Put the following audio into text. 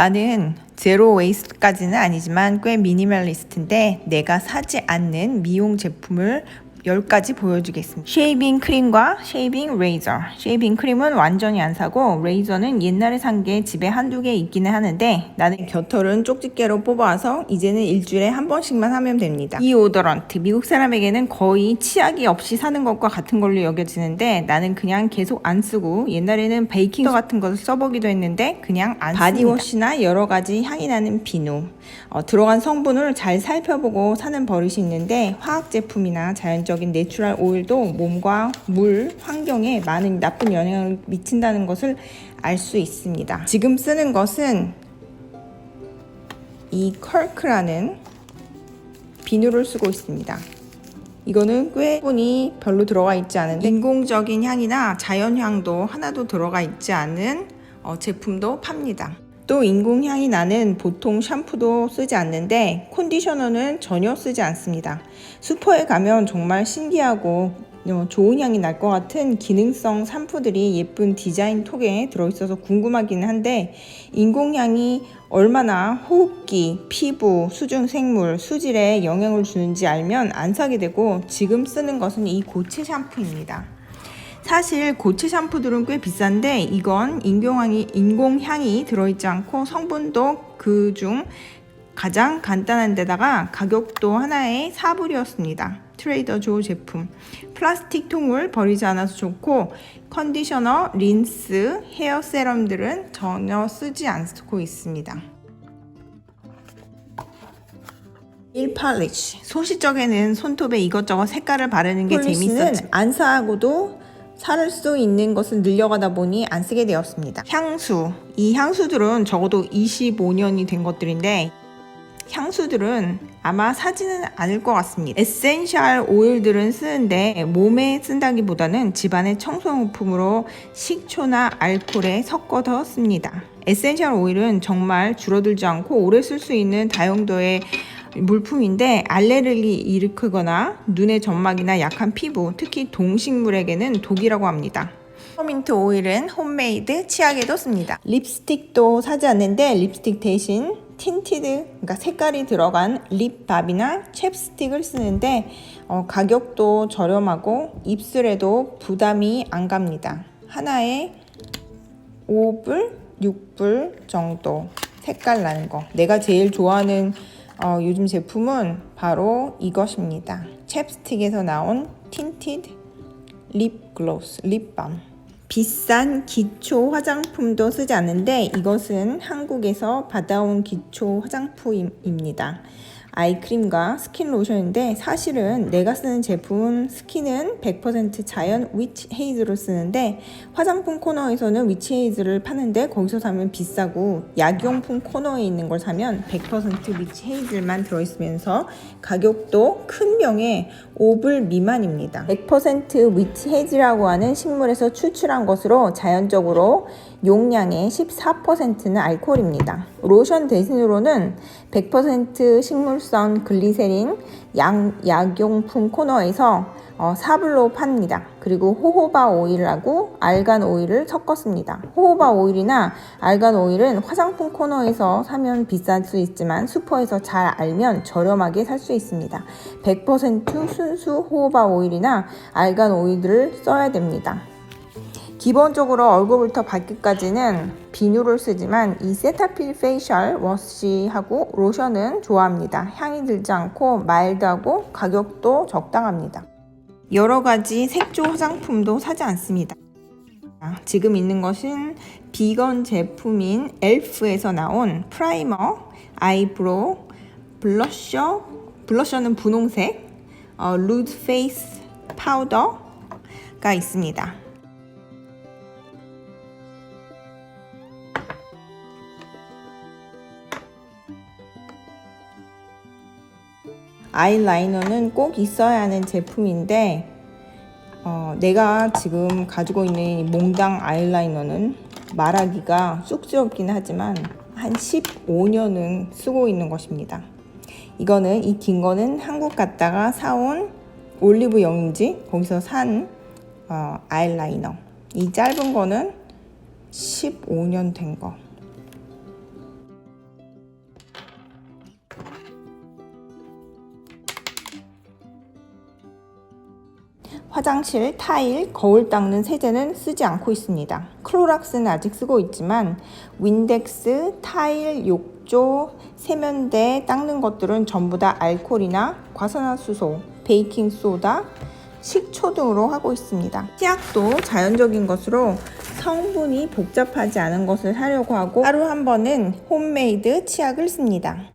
나는 제로 웨이스트까지는 아니지만 꽤 미니멀리스트인데 내가 사지 않는 미용 제품을 10가지 보여주겠습니다. 쉐이빙 크림과 쉐이빙 레이저. 쉐이빙 크림은 완전히 안 사고 레이저는 옛날에 산 게 집에 한두 개 있기는 하는데 나는 겨털은 쪽집게로 뽑아서 이제는 일주일에 한 번씩만 하면 됩니다. 이 오더런트 미국 사람에게는 거의 치약이 없이 사는 것과 같은 걸로 여겨지는데 나는 그냥 계속 안 쓰고 옛날에는 베이킹 같은 것을 써보기도 했는데 그냥 안. 바디워시나 여러 가지 향이 나는 비누 어, 들어간 성분을 잘 살펴보고 사는 버릇이 있는데 화학 제품이나 자연적 인 내추럴 오일도 몸과 물, 환경에 많은 나쁜 영향을 미친다는 것을 알 수 있습니다. 지금 쓰는 것은 이 컬크라는 비누를 쓰고 있습니다. 이거는 꽤 성분이 별로 들어가 있지 않은데 인공적인 향이나 자연향도 하나도 들어가 있지 않은 어, 제품도 팝니다. 또 인공향이 나는 보통 샴푸도 쓰지 않는데 컨디셔너는 전혀 쓰지 않습니다. 슈퍼에 가면 정말 신기하고 어, 좋은 향이 날 것 같은 기능성 샴푸들이 예쁜 디자인 톡에 들어있어서 궁금하기는 한데 인공향이 얼마나 호흡기, 피부, 수중 생물, 수질에 영향을 주는지 알면 안 사게 되고 지금 쓰는 것은 이 고체 샴푸입니다. 사실 고체 샴푸들은 꽤 비싼데 이건 인공향이, 인공향이 들어있지 않고 성분도 그 중 가장 간단한 데다가 가격도 하나에 4불이었습니다. 트레이더 조 제품. 플라스틱 통을 버리지 않아서 좋고 컨디셔너, 린스, 헤어 세럼들은 전혀 쓰지 않고 있습니다. 일 팔리쉬 소시 적에는 손톱에 이것저것 색깔을 바르는 게 재밌었지 안 사고도 살수 있는 것을 늘려가다 보니 안 쓰게 되었습니다. 향수 이 향수들은 적어도 25년이 된 것들인데 향수들은 아마 사지는 않을 것 같습니다. 에센셜 오일들은 쓰는데 몸에 쓴다기보다는 집안의 청소용품으로 식초나 알코올에 섞어서 씁니다. 에센셜 오일은 정말 줄어들지 않고 오래 쓸 수 있는 다용도의 물품인데 알레르기 일으키거나 눈의 점막이나 약한 피부, 특히 동식물에게는 독이라고 합니다. 퍼민트 오일은 홈메이드 치약에도 씁니다. 립스틱도 사지 않는데 립스틱 대신 틴티드, 그러니까 색깔이 들어간 립밥이나 챕스틱을 쓰는데 어, 가격도 저렴하고 입술에도 부담이 안 갑니다. 하나에 5불, 6불 정도 색깔 나는 거. 내가 제일 좋아하는 어, 요즘 제품은 바로 이것입니다. 챕스틱에서 나온 틴티드 립 글로스, 립밤. 비싼 기초 화장품도 쓰지 않는데 이것은 한국에서 받아온 기초 화장품입니다. 아이크림과 스킨 로션인데 사실은 내가 쓰는 제품 스킨은 100% 자연 위치 헤이즈로 쓰는데 화장품 코너에서는 위치 헤이즈를 파는데 거기서 사면 비싸고 약용품 코너에 있는 걸 사면 100% 위치 헤이즈만 들어있으면서 가격도 큰 병에 5불 미만입니다. 100% 위치 헤이즈라고 하는 식물에서 추출한 것으로 자연적으로 용량의 14%는 알코올입니다. 로션 대신으로는 100% 식물 성 글리세린 양, 약용품 코너에서 어, 사불로 팝니다. 그리고 호호바 오일하고 알간 오일을 섞었습니다. 호호바 오일이나 알간 오일은 화장품 코너에서 사면 비쌀 수 있지만 슈퍼에서 잘 알면 저렴하게 살 수 있습니다. 100% 순수 호호바 오일이나 알간 오일을 써야 됩니다. 기본적으로 얼굴부터 발끝까지는 비누를 쓰지만 이 세타필 페이셜 워시하고 로션은 좋아합니다. 향이 들지 않고 마일드하고 가격도 적당합니다. 여러 가지 색조 화장품도 사지 않습니다. 지금 있는 것은 비건 제품인 엘프에서 나온 프라이머, 아이브로우, 블러셔, 블러셔는 분홍색, 어, 루드 페이스 파우더가 있습니다. 아이라이너는 꼭 있어야 하는 제품인데 어, 내가 지금 가지고 있는 이 몽당 아이라이너는 말하기가 쑥스럽긴 하지만 한 15년은 쓰고 있는 것입니다. 이거는 이 긴 거는 한국 갔다가 사온 올리브 영인지 거기서 산 어, 아이라이너. 이 짧은 거는 15년 된 거. 화장실, 타일, 거울 닦는 세제는 쓰지 않고 있습니다. 클로락스는 아직 쓰고 있지만 윈덱스, 타일, 욕조, 세면대 닦는 것들은 전부 다 알코올이나 과산화수소, 베이킹 소다, 식초 등으로 하고 있습니다. 치약도 자연적인 것으로 성분이 복잡하지 않은 것을 사려고 하고 하루 한 번은 홈메이드 치약을 씁니다.